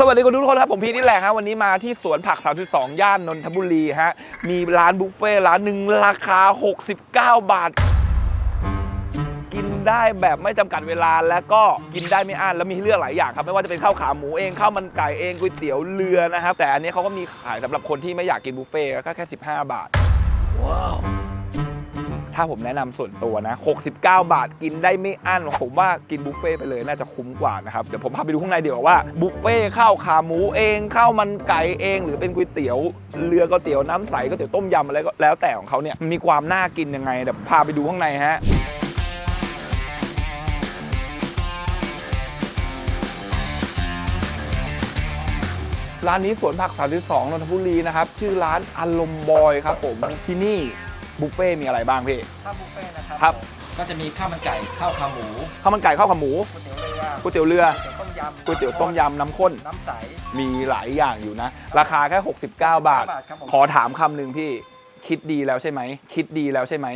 สวัสดีคุณทุกคนครับผมพีทนี่แหละครับวันนี้มาที่สวนผัก 32 ย่านนนทบุรีฮะมีร้านบุฟเฟ่ร้านหนึ่งราคา 69 บาท กินได้แบบไม่จำกัดเวลาแล้วก็กินได้ไม่อั้นแล้วมีให้เลือกหลายอย่างครับไม่ว่าจะเป็นข้าวขาหมูเองข้าวมันไก่เองก๋วยเตี๋ยวเรือนะครับแต่อันนี้เขาก็มีขายสำหรับคนที่ไม่อยากกินบุฟเฟ่ก็แค่ 15 บาทว้าว ถ้าผมแนะนำส่วนตัวนะ 69 บาทกินได้ไม่อั้น ผมว่ากินบุฟเฟ่ต์ไปเลยน่าจะคุ้มกว่านะครับ เดี๋ยวผมพาไปดูข้างในเดีกว่าว่าบุฟเฟ่ต์ข้าวขาหมูเองข้าวมันไก่เอง หรือเป็นก๋วยเตี๋ยวเรือก๋วยเตี๋ยวน้ำใสก๋วยเตี๋ยวต้มยำอะไรก็แล้วแต่ของเขาเนี่ยมีความน่ากินยังไงเดี๋ยวพาไปดูข้างในฮะร้านนี้สวนผัก 32นนทบุรีนะครับ ชื่อร้านอารมณ์บอยครับผมที่นี่ บุฟเฟ่ต์มีอะไรบ้างพี่ ข้าวบุฟเฟ่ต์นะครับครับผมก็จะมีข้าวมันไก่ข้าวขาหมูข้าวมันไก่ข้าวขาหมูก๋วยเตี๋ยวเรือก๋วยเตี๋ยวเรือก๋วยเตี๋ยวต้มยำก๋วยเตี๋ยวต้มยำน้ำข้น น้ำใส มีหลายอย่างอยู่นะ ราคาแค่ 69 บาท บาทครับผม ขอถามคำหนึ่งพี่ คิดดีแล้วใช่ไหม คิดดีแล้วใช่ไหม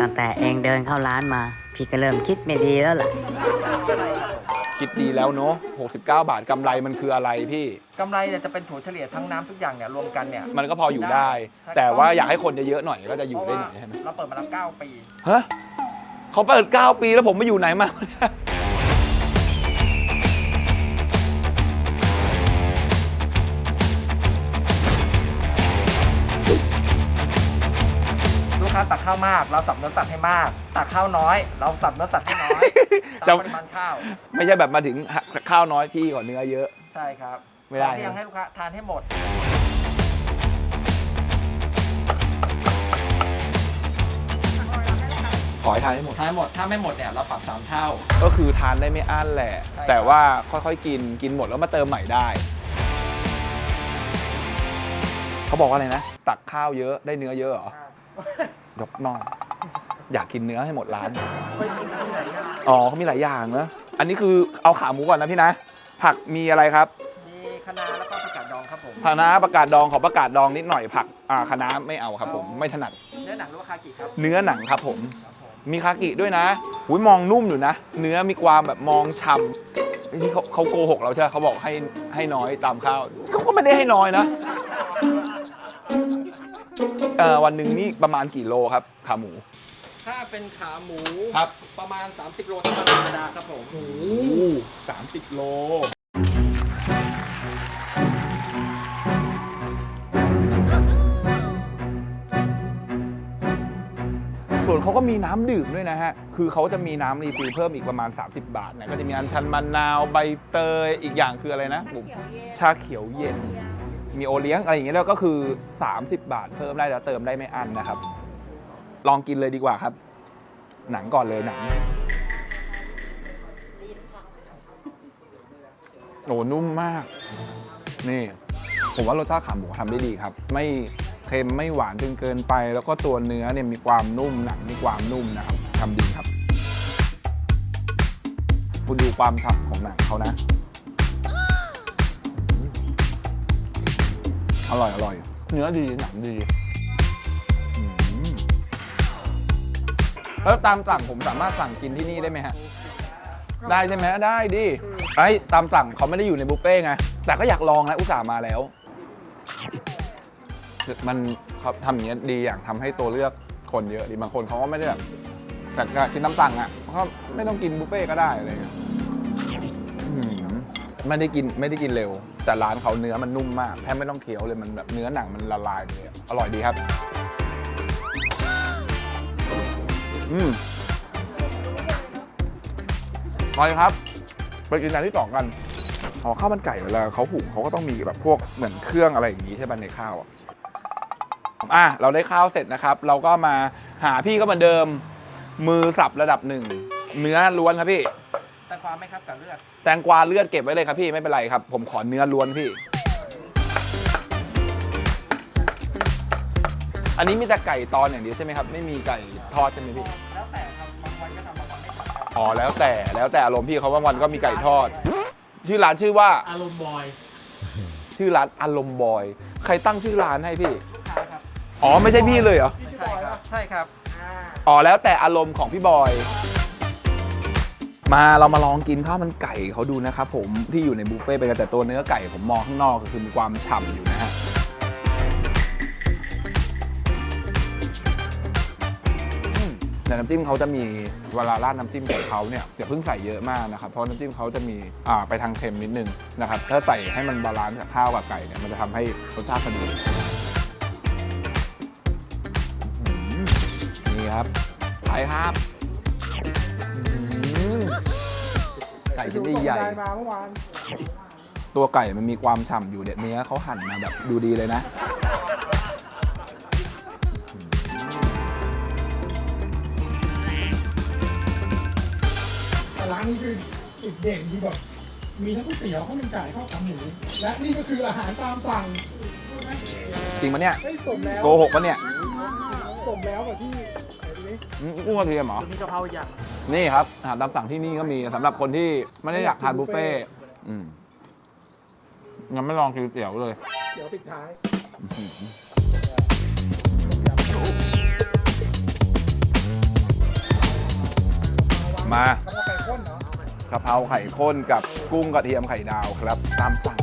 ตั้งแต่เองเดินเข้าร้านมา พี่ก็เริ่มคิดไม่ดีแล้วล่ะ คิดดีแล้วเนาะ69 บาทกำไรมันคืออะไรพี่ กำไรเนี่ยจะเป็นถั่วเฉลี่ยทั้งน้ำทุกอย่างเนี่ยรวมกันเนี่ย มันก็พออยู่ได้ ได้ แต่ว่าอยากให้คนเยอะๆหน่อยก็จะอยู่เพราะได้ว่าหน่อยใช่ไหมเราเปิดมาแล้ว9ปี ฮะเขาเปิด 9 ปีแล้วผมไม่อยู่ไหนมา เนี่ยลูกค้าตักข้าวมาก เราสับเนื้อสัตว์ให้มาก ตักข้าวน้อย เราสับเนื้อสัตว์ให้น้อยจะตามปริมาณข้าว ไม่ใช่แบบมาถึงข้าวน้อยพี่ก่อนเนื้อเยอะ ใช่ครับไม่ได้เราเรียงให้ลูกค้าทานให้หมดขอให้ทานให้หมด ทานให้หมด ถ้าไม่หมดเนี่ยเราปรับสามเท่า ก็คือทานได้ไม่อั้นแหละใช่แต่ว่าค่อยๆกิน กินหมดแล้วมาเติมใหม่ได้ เขาบอกว่าอะไรนะ ตักข้าวเยอะได้เนื้อเยอะเหรอ ยกน่อง อยากกินเนื้อให้หมดร้าน อ๋อเขามีหลายอย่างนะอันนี้คือเอาขาหมูก่อนนะพี่นะ ผักมีอะไรครับ มีคะน้าแล้วก็ผักกาดดองครับผมผักน้าประกาศดองขอประกาศดองนิดหน่อยผักอ่าคะน้าไม่เอาครับผมไม่ถนัด เนื้อหนังหรือว่าคากิครับเนื้อหนังครับผม ครับผมมีคากิด้วยนะหุยมองนุ่มอยู่นะ เนื้อมีความแบบมองฉ่ำนี่เขาเขาโกหกเราใช่ไหมเขาบอกให้ให้น้อยตามข้าวเขาก็ไม่ได้ให้น้อยนะ เอ่อวันหนึ่งนี่ประมาณกี่โลครับขาหมู ถ้าเป็นขาหมูครับ ประมาณ 30 โลธรรมดาครับผมโอ้สามสิบโล ส่วนเขาก็มีน้ำดื่มด้วยนะฮะ คือเขาจะมีน้ำรีฟิลเพิ่มอีกประมาณ 30 บาทนะ ก็จะมีอัญชันมะนาว ใบเตย อีกอย่างคืออะไรนะผมชาเขียวเย็น มีโอเลี้ยงอะไรอย่างเงี้ยแล้วก็คือ 30 บาทเพิ่มได้แล้วเติมได้ไม่อั้นนะครับ ลองกินเลยดีกว่าครับ หนังก่อนเลยหนังโอ้นุ่มมาก นี่ ผมว่ารสชาติขาหมูทำได้ดีครับ ไม่เค็มไม่หวานจนเกินไป แล้วก็ตัวเนื้อเนี่ยมีความนุ่มหนังมีความนุ่มนะครับทำดีครับ คุณดูความฉ่ำของหนังเขานะ อร่อยอร่อย เนื้อดีหนังดีอืมแล้วตามสั่งผมสามารถสั่งกินที่นี่ได้ไหมฮะ ได้ใช่ไหมได้ดิไอ้ตามสั่งเขาไม่ได้อยู่ในบุฟเฟ่ต์ไง แต่ก็อยากลองนะอุตส่าห์มาแล้ว มันเขาทำอย่างนี้ยดีอย่างทำให้ตัวเลือกคนเยอะดีบางคนเขาก็ไม่ได้แบบแต่กินน้ำสั่งอะก็ไม่ต้องกินบุฟเฟ่ต์ก็ได้อะไรเงี้ยอืม ไม่ได้กินไม่ได้กินเร็ว แต่ร้านเขาเนื้อมันนุ่มมากแทบไม่ต้องเคี้ยวเลยมันแบบเนื้อหนังมันละลายเลยอร่อยดีครับอืมไปครับ ไปกินจานที่สองกันอ๋อข้าวมันไก่เวลาเขาหุงเขาก็ต้องมีแบบพวกเหมือนเครื่องอะไรอย่างนี้ใช่ป่ะในข้าวอะอะเราได้ข้าวเสร็จนะครับ เราก็มาหาพี่ก็เหมือนเดิม มือสับระดับหนึ่งเนื้อล้วนครับพี่ แต่ความไหม่ครับกับเลือดแตงกวาเลือดเก็บไว้เลยครับพี่ไม่เป็นไรครับ ผมขอเนื้อล้วนพี่ อันนี้มีแต่ไก่ตอนอย่างเดียวใช่ไหมครับ ไม่มีไก่ทอดใช่ไหมพี่ แล้วแต่ครับบางวันก็ทำบางวันไม่ทำครับอ๋อแล้วแต่แล้วแต่อารมณ์พี่เขาบางวันก็มีไก่ทอด ชื่อร้านชื่อว่าอารมณ์บอย ชื่อร้านอารมณ์บอย ใครตั้งชื่อร้านให้พี่ ลูกค้าครับอ๋อไม่ใช่พี่เลยเหรอ ใช่ครับใช่ครับ อ๋อแล้วแต่อารมณ์ของพี่บอย มาเรามาลองกินข้าวมันไก่เขาดูนะครับผมที่อยู่ในบุฟเฟ่ต์ไปกันแต่ตัวเนื้อไก่ผมมองข้างนอกก็คือมีความฉ่ำอยู่นะฮะอืมแต่น้ำจิ้มเขาจะมีเวลาราดน้ำจิ้มของเขาเนี่ยอย่าเพิ่งใส่เยอะมากนะครับเพราะน้ำจิ้มเขาจะมีอ่าไปทางเค็มนิดนึงนะครับถ้าใส่ให้มันบาลานซ์กับข้าวกับไก่เนี่ยมันจะทำให้รสชาติพอดีอื้อหือนี่ครับไปครับ ก่ชิ้นใหญ่มาเมื่อวานๆตัวไก่มันมีความฉ่ำอยู่เด็ดเนื้อเขาหั่นมาแบบดูดีเลยนะ แต่ร้านนี้คือจุดเด่นคือแบบมีทั้งก๋วยเตี๋ยวข้าวมันไก่ข้าวขาหมูและนี่ก็คืออาหารตามสั่งจริงปะเนี่ย ไม่สมแล้วโกหกปะเนี่ย สมแล้วกับที่ไหนดูดิอืม กุ้งกระเทียมเหรอ มีกะเพราอย่างนี่ครับอาหารตามสั่งที่นี่ก็มีสำหรับคนที่ไม่ได้อยากทานบุฟเฟ่ต์อืมยังไม่ลองกินก๋วยเตี๋ยวเลย เดี๋ยวปิดท้ายมาแล้วก็ไก่ข้นเนาะกะเพราไข่ข้นกับกุ้งกระเทียมไข่ดาวครับ ตามสั่ง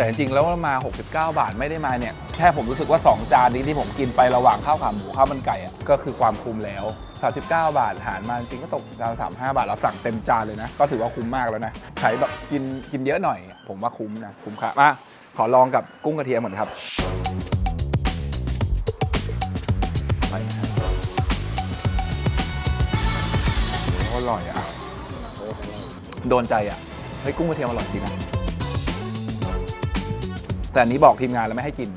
แต่จริงๆแล้วมา 69 บาทไม่ได้มาเนี่ยแค่ผมรู้สึกว่า 2 จานนี้ที่ผมกินไประหว่างข้าวขาหมูข้าวมันไก่อะก็คือความคุ้มแล้ว 39 บาทหารมาจริงก็ตกจาน35 บาทเราสั่งเต็มจานเลยนะ ก็ถือว่าคุ้มมากแล้วนะใช้แบบกินกินเยอะหน่อย ผมว่าคุ้มนะคุ้มค่ามาขอลองกับกุ้งกระเทียมก่อนครับไปนะโอ้อร่อยอะโดนใจอะเฮ้ยกุ้งกระเทียมอร่อยจริงนะ แต่อันนี้บอกทีมงานแล้วไม่ให้กิน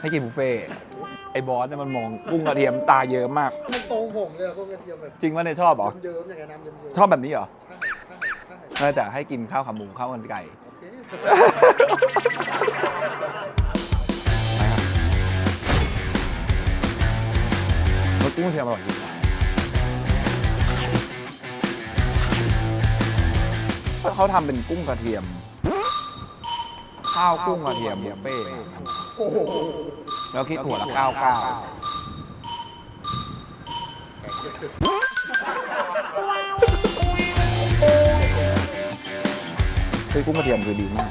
ให้กินบุฟเฟ่ต์ไอ้บอสเนี่ยมันมองกุ้งกระเทียมตาเยอะมาก มันตรงผมเลยอะพวกกระเทียมแบบจริงว่าเนี่ยชอบเหรอ เยิ้มๆอย่างเงี้ยน้ำเยิ้มๆชอบแบบนี้เหรอใช่ใช่ใช่น่าจะให้กินข้าวขาหมูข้าวมันไก่ โอเคไปครับแล้วกุ้งกระเทียมอร่อยจริงเขาทำเป็นกุ้งกระเทียม ข้าวกุ้งกระเทียมบุฟเฟ่ต์โอ้โหแล้วคิดหัวละเก้าเก้าคือกุ้งกระเทียมคือดีมาก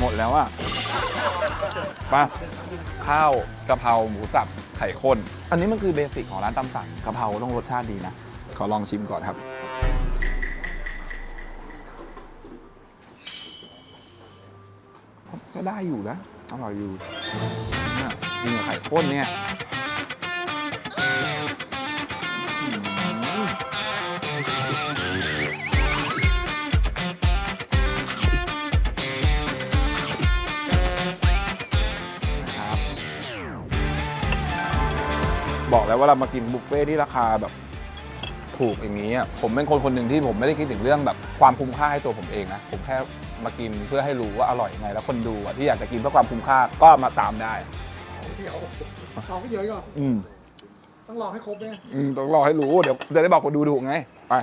หมดแล้วอะไปะข้าวกะเพราหมูสับไข่ข้น อันนี้มันคือเบสิกของร้านตำสั่งกะเพราต้องรสชาติดีนะ ขอลองชิมก่อนครับ ก็ได้อยู่นะ อร่อยอยู่เนี่ไข่ข้นเนี่ยบอกแล้วว่าเรามากินบุฟเฟ่ที่ราคาแบบ ถูกอย่างนี้อะผมเป็นคนคนหนึ่งที่ผมไม่ได้คิดถึงเรื่องแบบความคุ้มค่าให้ตัวผมเองนะผมแค่มากินเพื่อให้รู้ว่าอร่อยยังไง แล้วคนดูอะที่อยากจะกินเพื่อความคุ้มค่าก็มาตามได้ เดี๋ยวลองให้เยอะก่อนอืมต้องลองให้ครบเนี่ยอืมต้องรอให้รู้เดี๋ยวจะได้บอกคนดูถูกไงไป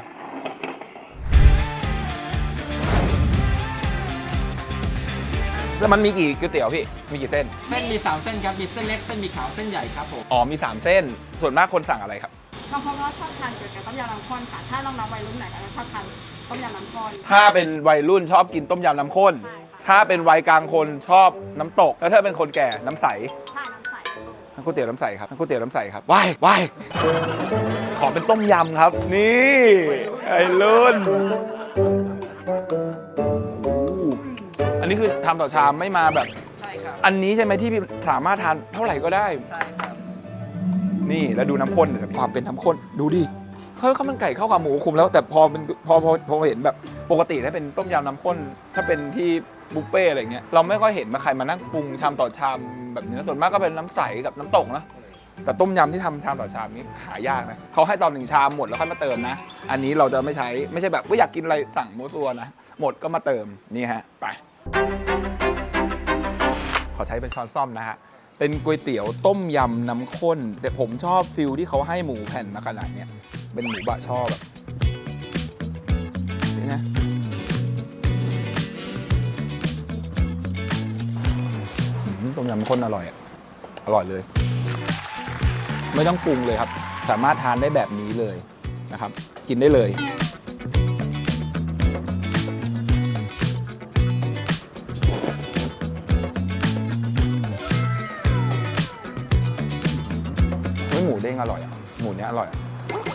แล้วมันมีกี่ก๋วยเตี๋ยวพี่มีกี่เส้นเส้นมี3เส้นครับมีเส้นเล็กเส้นหมีขาวเส้นใหญ่ครับผมอ๋อมี3เส้น ส่วนมากคนสั่งอะไรครับ บางคนก็ชอบทานเกี่ยวกับต้มยำน้ำข้นค่ะ ถ้าน้องๆวัยรุ่นไหนก็จะชอบทานต้มยำน้ำข้น ถ้าเป็นวัยรุ่นชอบกินต้มยำน้ำข้น ใช่ค่ะ ถ้าเป็นวัยกลางคนชอบน้ำตก แล้วถ้าเป็นคนแก่น้ำใสใช่น้ำใสน้ำก๋วยเตี๋ยวน้ำใสครับน้ำก๋วยเตี๋ยวน้ำใสครับว้ายว้ายขอเป็นต้มยำครับ นี่ไอ้รุ่นโอ้โหอันนี้คือทำต่อชามไม่มาแบบ ใช่ครับ อันนี้ใช่ไหมที่พี่สามารถทานเท่าไหร่ก็ได้ ใช่ครับ นี่แล้วดูน้ำข้นเดี๋ยวความเป็นน้ำข้นดูดิเขาข้าวมันไก่ข้าวขาหมูคุมแล้วแต่พอเป็นพอพอพอเห็นแบบปกติถ้าเป็นต้มยำน้ำข้น ถ้าเป็นที่บุฟเฟ่ต์อะไรเงี้ยเราไม่ค่อยเห็นมาใครมานั่งปรุงชามต่อชามแบบนี้ส่วนมากก็เป็นน้ำใสกับน้ำตกนะแต่ต้มยำที่ทำชามต่อชามนี้หายากนะเขาให้ตอนหนึ่งชามหมดแล้วค่อยมาเติมนะ อันนี้เราจะไม่ใช้ไม่ใช่แบบว่าอยากกินอะไรสั่งโมวซัวนะหมดก็มาเติมนี่ฮะไปขอใช้เป็นช้อนซ่อมนะฮะ เป็นก๋วยเตี๋ยวต้มยำน้ำข้น แต่ผมชอบฟิลที่เขาให้หมูแผ่นมาขนาดเนี้ยเป็นหมูบะช่อแบบนี่นะต้มยำข้นอร่อยอะอร่อยเลย ไม่ต้องปรุงเลยครับ สามารถทานได้แบบนี้เลยนะครับ กินได้เลย งอร่อยอะหมูเนี้ยอร่อย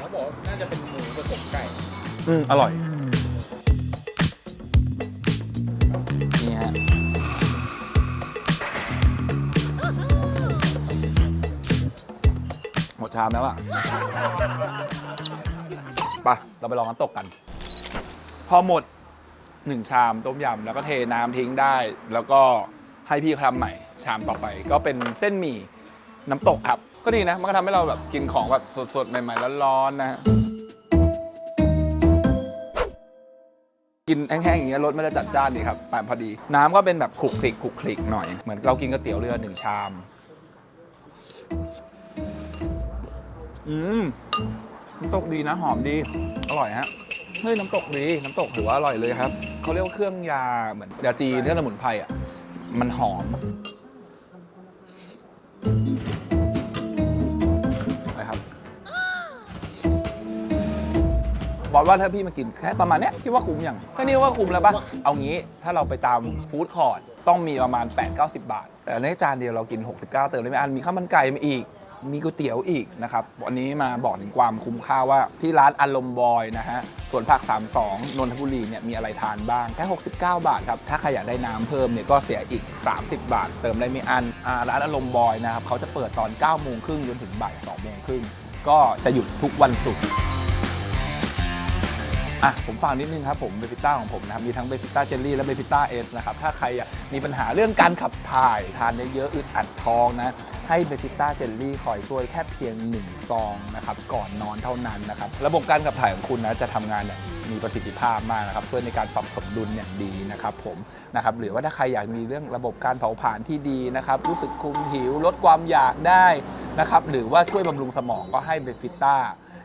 เขาบอกน่าจะเป็นหมูผสมไก่ อืมอร่อย นี่ฮะ หมดชามแล้วอะไปเราไปลองน้ำตกกัน พอหมดหนึ่งชามต้มยำแล้วก็เทน้ำทิ้งได้ แล้วก็ให้พี่เขาทำใหม่ ชามต่อไปก็เป็นเส้นหมี่น้ำตกครับ ก็ดีนะ มันก็ทำให้เราแบบกินของแบบสดๆ ใหม่ๆ ร้อนๆนะฮะกินแห้งๆอย่างเงี้ยรสมันจะจัดจ้านดีครับปานพอดี น้ำก็เป็นแบบคลุกคลิกคลุกคลิกหน่อย เหมือนเรากินก๋วยเตี๋ยวเรือหนึ่งชาม อืมน้ำตกดีนะหอมดี อร่อยฮะเฮ้ยน้ำตกดี น้ำตกถือว่าอร่อยเลยครับ เขาเรียกว่าเครื่องยาเหมือนยาจีนเครื่องสมุนไพรอะ มันหอม บอกว่าถ้าพี่มากินแค่ประมาณเนี้ยพี่ว่าคุ้มอย่างแค่นี้ว่าคุ้มแล้วปะเอางี้ถ้าเราไปตามฟู้ดคอร์ทต้องมีประมาณ 8-90 บาท แต่ในจานเดียวเรากิน 69 เติมได้ไม่อันมีข้าวมันไก่มาอีกมีก๋วยเตี๋ยวอีกนะครับวันนี้มาบอกถึงความคุ้มค่าว่าที่ร้านอารมณ์บอยนะฮะส่วนผัก32 นนทบุรีเนี่ยมีอะไรทานบ้างแค่69 บาทครับ ถ้าใครอยากได้น้ำเพิ่มเนี่ยก็เสียอีก 30 บาท เติมได้ไม่อันอร้านอารมณ์บอยนะครับเขาจะเปิดตอน9โมงครึ่งจนถึงบ่าย2โมงครึ่งก็จะหยุดทุกวันศุกร์ อะผมฝากนิดนึงครับผมเบฟิต้าของผมนะครับมีทั้งเบฟิต้าเจลลี่และเบฟิต้าเอสนะครับถ้าใครอยากมีปัญหาเรื่องการขับถ่ายทานเยอะๆอึดอัดท้องนะ ให้เบฟิต้าเจลลี่คอยช่วยแค่เพียง 1 ซองนะครับก่อนนอนเท่านั้นนะครับระบบการขับถ่ายของคุณนะจะทำงานอย่างมีประสิทธิภาพมากนะครับช่วยในการปรับสมดุลอย่างดีนะครับผมนะครับหรือว่าถ้าใครอยากมีเรื่องระบบการเผาผลาญที่ดีนะครับรู้สึกคุมหิวลดความอยากได้นะครับหรือว่าช่วยบำรุงสมองก็ให้เบฟิต้า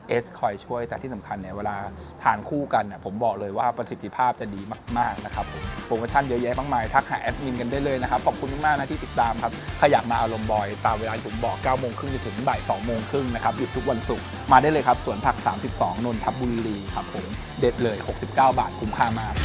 เอสคอยช่วยแต่ที่สำคัญเนี่ยเวลาทานคู่กันเนี่ยผมบอกเลยว่าประสิทธิภาพจะดีมาก ๆ นะครับผมโปรโมชั่นเยอะแยะมากมาย ทักหาแอดมินกันได้เลยนะครับ ขอบคุณมากๆนะที่ติดตามครับใครอยากมาอารมณ์บอย ตามเวลาผมบอก9โมงครึ่งจนถึงบ่าย2โมงครึ่งนะครับหยุดทุกวันศุกร์มาได้เลยครับสวนผัก 32 นนทบุรีครับผมเด็ดเลย 69 บาทคุ้มค่ามาก